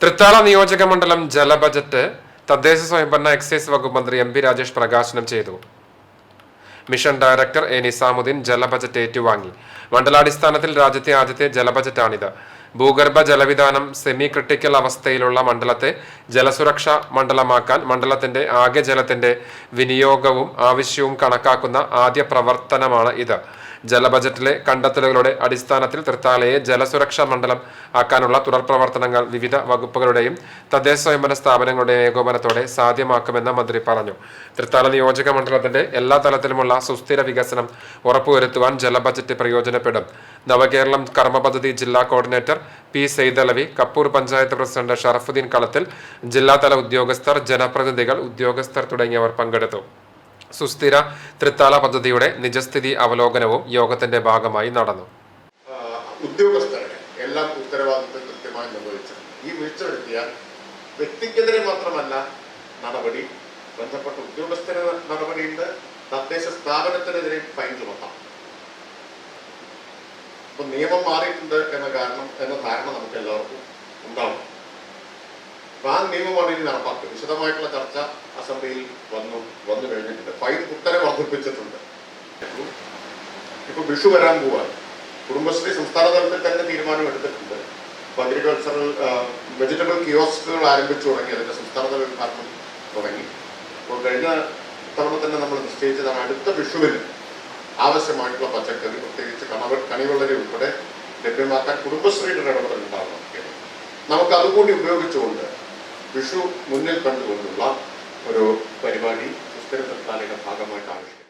തൃത്താല നിയോജക മണ്ഡലം ജല ബജറ്റ് തദ്ദേശ സ്വയംഭരണ എക്സൈസ് വകുപ്പ് മന്ത്രി എം പി രാജേഷ് പ്രകാശനം ചെയ്തു. മിഷൻ ഡയറക്ടർ എ നിസാമുദ്ദീൻ ജല ബജറ്റ് ഏറ്റുവാങ്ങി. മണ്ഡലാടിസ്ഥാനത്തിൽ രാജ്യത്തെ ആദ്യത്തെ ജല ബജറ്റാണിത്. ഭൂഗർഭ ജലവിധാനം സെമി ക്രിട്ടിക്കൽ അവസ്ഥയിലുള്ള മണ്ഡലത്തെ ജലസുരക്ഷ മണ്ഡലമാക്കാൻ മണ്ഡലത്തിന്റെ ആകെ ജലത്തിന്റെ വിനിയോഗവും ആവശ്യവും കണക്കാക്കുന്ന ആദ്യ പ്രവർത്തനമാണ് ഇത്. ജല ബജറ്റിലെ കണ്ടെത്തലുകളുടെ അടിസ്ഥാനത്തിൽ തൃത്താലയെ ജലസുരക്ഷാ മണ്ഡലം ആക്കാനുള്ള തുടർ പ്രവർത്തനങ്ങൾ വിവിധ വകുപ്പുകളുടെയും തദ്ദേശ സ്വയംഭരണ സ്ഥാപനങ്ങളുടെയും ഏകോപനത്തോടെ സാധ്യമാക്കുമെന്ന് മന്ത്രി പറഞ്ഞു. തൃത്താല നിയോജക മണ്ഡലത്തിന്റെ എല്ലാ തലത്തിലുമുള്ള സുസ്ഥിര വികസനം ഉറപ്പുവരുത്തുവാൻ ജല ബജറ്റ് പ്രയോജനപ്പെടും. നവകേരളം കർമ്മ പദ്ധതി ജില്ലാ coordinator P Saithalavi Kappur panchayat president Sharafuddin Kalathil ജില്ലാതല ഉദ്യോഗസ്ഥർ ജനപ്രതിനിധികൾ ഉദ്യോഗസ്ഥർ തുടങ്ങിയവർ പങ്കെടുത്തു. സുസ്ഥിര തൃത്താല പദ്ധതിയുടെ നിജസ്ഥിതി അവലോകനവും യോഗത്തിന്റെ ഭാഗമായി നടന്നു. ആഹ് ഉദ്യോഗസ്ഥരുടെ എല്ലാം ഉത്തരവാദിത്വം കൃത്യമായി ഈ വീഴ്ച വരുത്തിയാൽ വ്യക്തിക്കെതിരെ മാത്രമല്ല നടപടി ബന്ധപ്പെട്ട ഉദ്യോഗസ്ഥരെ നടപടിയുണ്ട് തദ്ദേശ സ്ഥാപനത്തിനെതിരെ ഫൈൻ ചുമത്താം. അപ്പൊ നിയമം മാറിയിട്ടുണ്ട് എന്ന കാരണം എന്ന ധാരണ നമുക്ക് എല്ലാവർക്കും ഉണ്ടാവും. അപ്പൊ ആ നിയമമാണ് ഇനി നടപ്പാക്കുക. വിശദമായിട്ടുള്ള ചർച്ച അസംബ്ലിയിൽ വന്നു വന്നു കഴിഞ്ഞിട്ടുണ്ട് ഫൈൻ കുത്തനെ വർദ്ധിപ്പിച്ചിട്ടുണ്ട്. ഇപ്പൊ വിഷു വരാൻ പോവാൻ കുടുംബശ്രീ സംസ്ഥാന തലത്തിൽ തന്നെ തീരുമാനം എടുത്തിട്ടുണ്ട്. അഗ്രികൾച്ചറൽ വെജിറ്റബിൾ കിയോസ്കുകൾ ആരംഭിച്ചു തുടങ്ങി. അതിന്റെ സംസ്ഥാനതല ഉദ്ഘാടനം തുടങ്ങി. അപ്പോൾ കഴിഞ്ഞ തവണ തന്നെ നമ്മൾ നിശ്ചയിച്ചതാണ് അടുത്ത വിഷുവിന് ആവശ്യമായിട്ടുള്ള പച്ചക്കറി പ്രത്യേകിച്ച് കണവ കണിവെള്ളരി ഉൾപ്പെടെ ലഭ്യമാക്കാൻ കുടുംബശ്രീയുടെ ഇടപെടൽ ഉണ്ടാവണം നമുക്ക് അതുകൂടി ഉപയോഗിച്ചുകൊണ്ട് വിഷു മുന്നിൽ കണ്ടുകൊണ്ടുള്ള ഒരു പരിപാടി സുസ്ഥിര സർക്കാരിന്റെ ഭാഗമായിട്ട് ആവശ്യം